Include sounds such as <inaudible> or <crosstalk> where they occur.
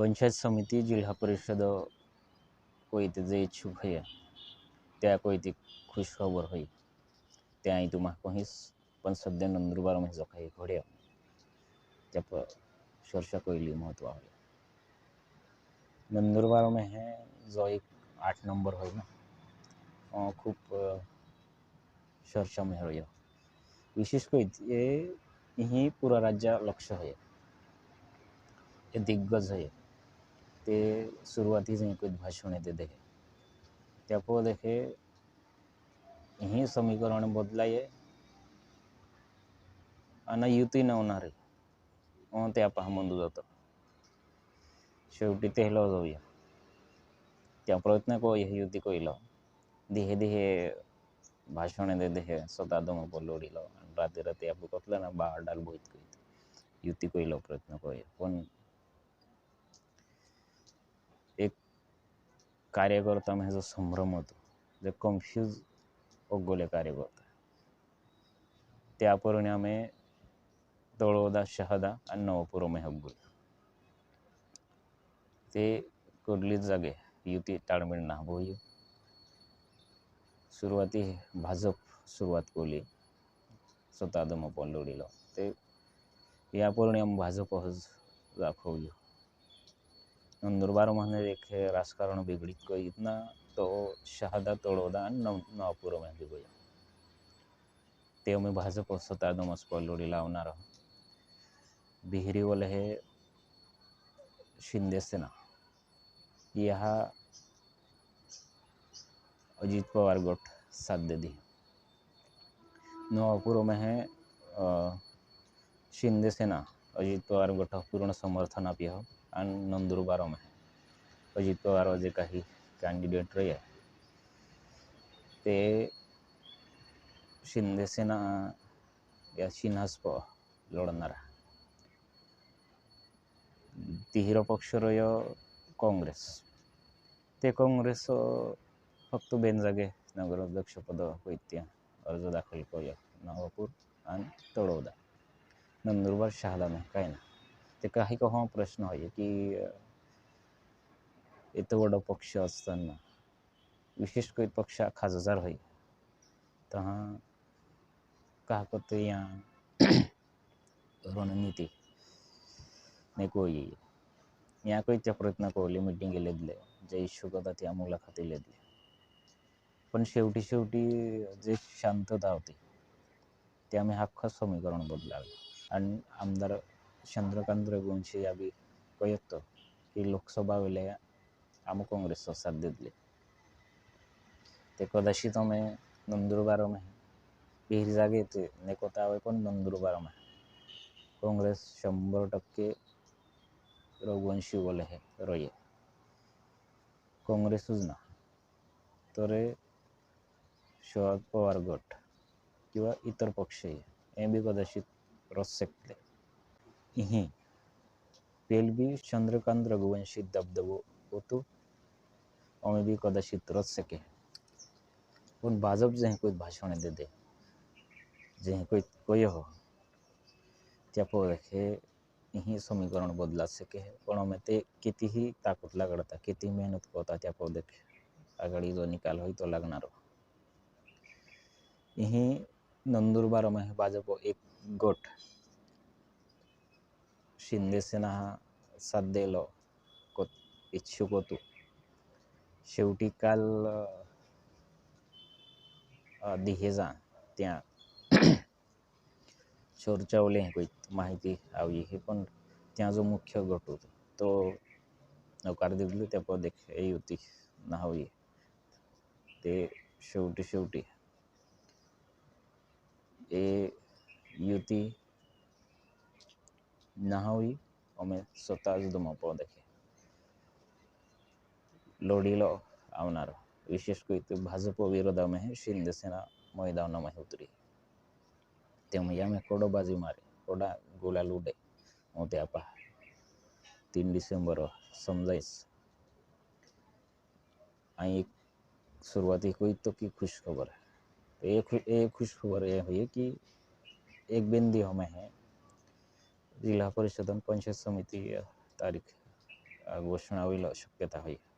पंचायत समिती जिल्हा परिषद कोई ते जे इच्छुक है त्या कोई ती खुश खबर હોય ત્યાં અહીં તું માં કહીશ પણ સદ્ય નંદુરબાર में जो काही घड्या त्या पर चर्चा कोयली महत्व आहे नंदुरबार में है जो एक आठ नंबर હોય ना अं, खूप अं, चर्चा में रह्यो विशेष कोई ये यही पूरा राज्य लक्ष्य है ये दिग्गज है ते सुरुवाती से कुछ भाषण दे देखे त्यापो देखे समीकरण बदलाये आणि युती नवणार आहे ते आपण म्हणू जातं. शेवटी तेहलो जाऊया. त्या प्रयत्न को युती कोइलो दिहे दिहे भाषण दे देहे, स्वतः दम बोलोडीलो आणि राते राते आपण कसलं ना बाहेर डाल बोईत करीत युती कोइलो प्रयत्न कोय पण कार्यकर्ता म्हणजे जो संभ्रम होतो. जे कन्फ्यूज ओगोले कार्यकर्ता त्या परिणामे तळोदा शहादा आणि नवपुर में ते कुठलीच जागे युती ताळमेळ ना सुरुवाती भाजप सुरुवात केली स्वतः दमपण पल्लोडीलो ते या परिणाम भाजप दाखवली. नंदुरबार मध्ये एक हे राजकारण बिघडित करीत ना तो शहादा तळोदा आणि नव, नवापूर मध्ये गया ते मी भाजप स्वतः दमच पल्लोडी लावणार आहोत बिहिरीवल हे, शिंदे सेना यहाँ अजीत पवार गट साध्य दी नवापुर में है शिंदे सेना अजित पवार गट पूर्ण समर्थन आपी અને નંદુરબારોમાં अजित पवार जे काही કાંઈ કેન્ડિડેટ ते તે शिंदेसेना या शिन्हास्प लढणारा तिहिर पक्ष रय काँग्रेस. ते काँग्रेस फक्त बेनजागे नगराध्यक्षपद वैत्य अर्ज दाखल करूया नवापूर आणि तळोदा. नंदुरबार शहादानं काय ना ते काही हो प्रश्न आहे की येतो वड पक्ष असताना विशेष काही पक्ष खासदार होय. तहा का करते या रणनीती नाही येईल या त्या प्रयत्न कोले मिटिंग लेदले जे इश्यू करतात या मुलाखती लेदले पण शेवटी शेवटी जे शांतता होती ते आम्ही हक्क समीकरण बदलावे. आणि आमदार ಚಂದ್ರಕಾಂತ್ ರಘುವಂಶಿ ಅಭಿ ಕೊಯ್ಯತ್ತು ಈ ଲୋକସଭା ବେଲେ ଆମ କଂଗ୍ରେସ ସରକାର ଦେଇଥିଲେ તે કદાચિત અમે નંદુરબારમાં પહેરી જાગે તે ને કોતા હોય પણ નંદુરબારમાં કોંગ્રેસ શંભર ટકે રઘુવંશી બોલે હે રહીએ કોંગ્રેસ જ ના તરે શરદ પવાર ગટ किंवा इतर पक्ष हे बी कदाचित रस ही पेल बी चंद्रकांत रघुवंशी दबदबो होतो અમે બી કદાચિત રસ શકે પણ ભાજપ જે કોઈ ભાષણ દે દે જે કોઈ કહ્યો હો त्या हे ही समीकरण बदला શકે पण અમે તે कितीही ताकद लागता किती मेहनत करता त्या देखे आघाडी जो निकाल होई तो लागणार ही नंदुरबार में भाजप एक गट शिंदे सेना हा साथ द्यायला को इच्छुक होतो शेवटी काल अ, दिहेजा ત્યાં <clears throat> चर्चावले કોઈ માહિતી આવી हे पण ત્યાં जो मुख्य गट होतो तो नकार दिली त्या पद हे युती नाहावी ते शेवटी शेवटी એ યુતિ nahawi ome sotazduma podake lodilo avnaru विशेष कोई भाजपा विरोध में है शिंदे सेना मैदान में उतरी तेमया में कोडोबाजी मारे कोडा गोला लुडे मोते आपा तीन डिसेंबर समजाइस आई एक शुरुआती कोई तो की खुश खबर है तो ये खुश खबर ये हुई कि एक बिंदी हमें है जिल्हा परिषद पंचायत समिती तारीख घोषणा होईल शक्यता होईल